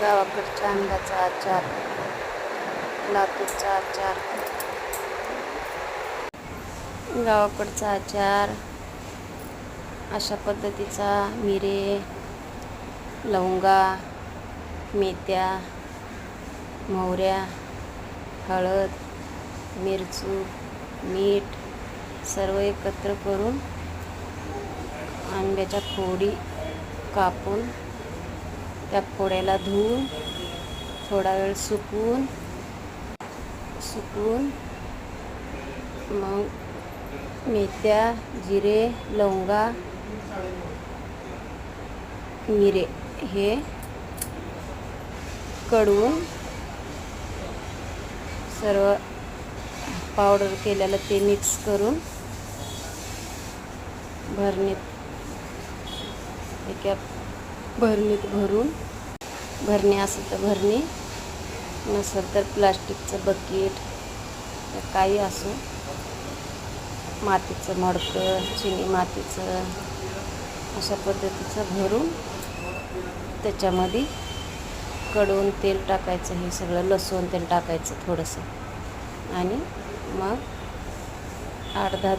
गावाकडच्या आंब्याचा आचार लातूरचा आचार. गावाकडचा आचार अशा पद्धतीचा मिरे लवंगा मेथ्या मोहऱ्या हळद मिरचू मीठ सर्व एकत्र करून आंब्याच्या फोडी कापून त्या पोळ्याला धुवून थोडा वेळ सुकवून सुकवून मग मेथ्या जिरे लवंगा मिरे हे कडवून सर्व पावडर केलेलं ते मिक्स करून भरणीत एका भरणीत भरून भरणी असेल तर भरणी नसेल तर प्लास्टिकचं बकेट काही असो. मातीचं मडकं चिनी मातीचं अशा पद्धतीचं भरून त्याच्यामध्ये कडून तेल टाकायचं हे सगळं लसूण तेल टाकायचं थोडंसं. आणि मग आठ दहा